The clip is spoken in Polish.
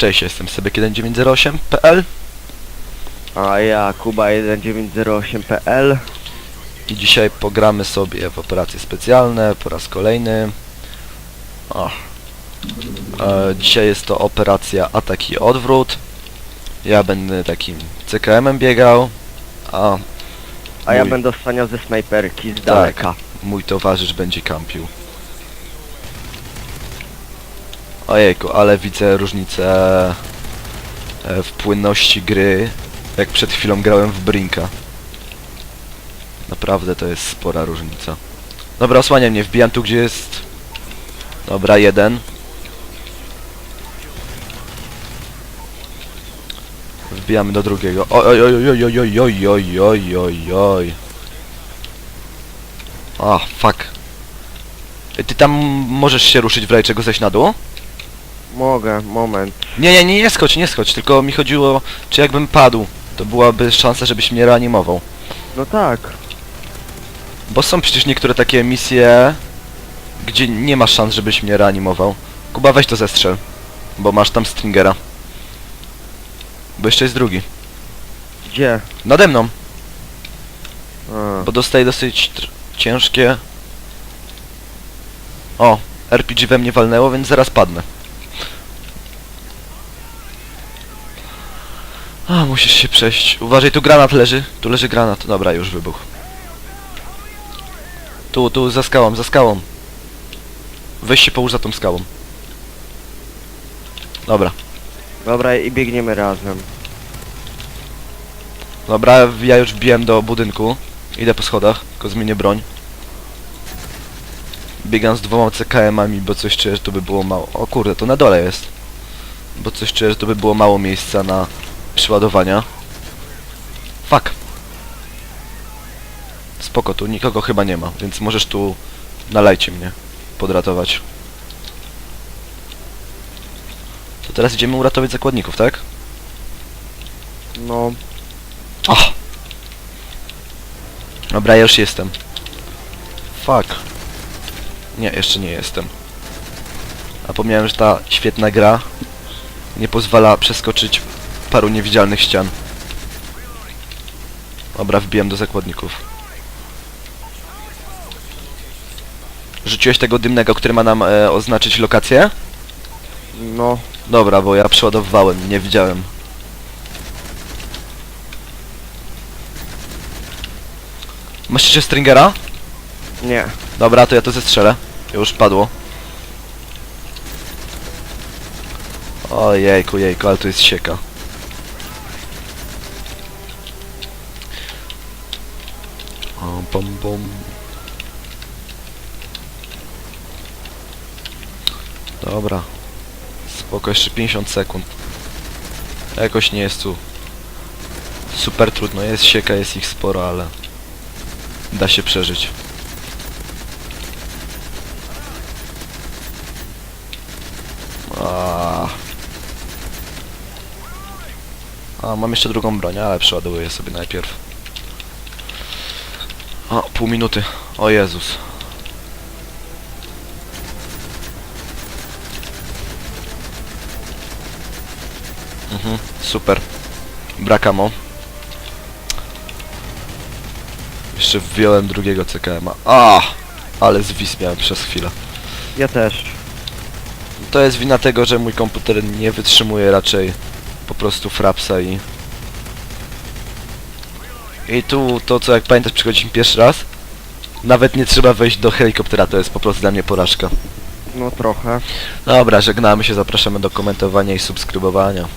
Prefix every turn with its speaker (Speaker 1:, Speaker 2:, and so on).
Speaker 1: Cześć, jestem Sebek1908.pl
Speaker 2: A ja Kuba1908.pl
Speaker 1: i dzisiaj pogramy sobie w operacje specjalne po raz kolejny. O. E, dzisiaj jest to operacja atak i odwrót. Ja będę takim CKM-em biegał, a
Speaker 2: A ja
Speaker 1: Mój.
Speaker 2: będę staniał ze snajperki z daleka.
Speaker 1: mój towarzysz będzie kampił. Ojejku, ale widzę różnicę e, w płynności gry, jak przed chwilą grałem w Brinka. Naprawdę to jest spora różnica. Dobra, osłaniam mnie, wbijam tu gdzie jest... Dobra, jeden. Wbijamy do drugiego. Oj, oj, oj, oj, oj, oj, oj, oj, oj, oj, oj. A, fuck. Ty tam możesz się ruszyć w razie czego zejść na dół?
Speaker 2: Mogę, moment.
Speaker 1: Nie, nie, nie, nie skocz, nie skocz, tylko mi chodziło, czy jakbym padł, to byłaby szansa, żebyś mnie reanimował.
Speaker 2: No tak.
Speaker 1: Bo są przecież niektóre takie misje, gdzie nie masz szans, żebyś mnie reanimował. Kuba, weź to zestrzel, bo masz tam stringera. Bo jeszcze jest drugi.
Speaker 2: Gdzie?
Speaker 1: Nade mną,
Speaker 2: A,
Speaker 1: bo dostaję dosyć tr- ciężkie... O, RPG we mnie walnęło, więc zaraz padnę. A, musisz się przejść. Uważaj, tu granat leży. Tu leży granat. Dobra, już wybuch. Tu, tu, za skałą, za skałą. Weź się połóż za tą skałą. Dobra.
Speaker 2: Dobra, i biegniemy razem.
Speaker 1: Dobra, ja już wbiłem do budynku. Idę po schodach, tylko zmienię broń. Biegam z dwoma CKM-ami, bo coś czuję, że to by było mało. O kurde, to na dole jest. Bo coś czuję, że to by było mało miejsca na przeładowania. Fuck. Spoko, tu nikogo chyba nie ma, więc możesz tu nalajcie mnie podratować. To teraz idziemy uratować zakładników, tak?
Speaker 2: No,
Speaker 1: Och. Dobra, ja już jestem. Fuck. Nie, jeszcze nie jestem. A pomniałem, że ta świetna gra nie pozwala przeskoczyć paru niewidzialnych ścian. Dobra, wbiłem do zakładników. Rzuciłeś tego dymnego, który ma nam e, oznaczyć lokację?
Speaker 2: no.
Speaker 1: Dobra, bo ja przeładowywałem, nie widziałem. Masz jeszcze stringera?
Speaker 2: Nie.
Speaker 1: Dobra, to ja to zestrzelę. Już padło. Ojejku, jejku, ale tu jest sieka. Pom. Dobra. Spoko, jeszcze 50 sekund. Jakoś nie jest tu super trudno. Jest sieka, jest ich sporo, ale da się przeżyć. A. A, mam jeszcze drugą broń, ale przeładuję sobie najpierw. O, pół minuty. O Jezus. Mhm, super. Brakamo. Jeszcze wziąłem drugiego CKM-a. A, ale zwis miałem przez chwilę.
Speaker 2: Ja też.
Speaker 1: To jest wina tego, że mój komputer nie wytrzymuje raczej po prostu frapsa i... I tu to co jak pamiętasz przychodzi mi pierwszy raz Nawet nie trzeba wejść do helikoptera, to jest po prostu dla mnie porażka
Speaker 2: No trochę.
Speaker 1: Dobra, żegnamy się, zapraszamy do komentowania i subskrybowania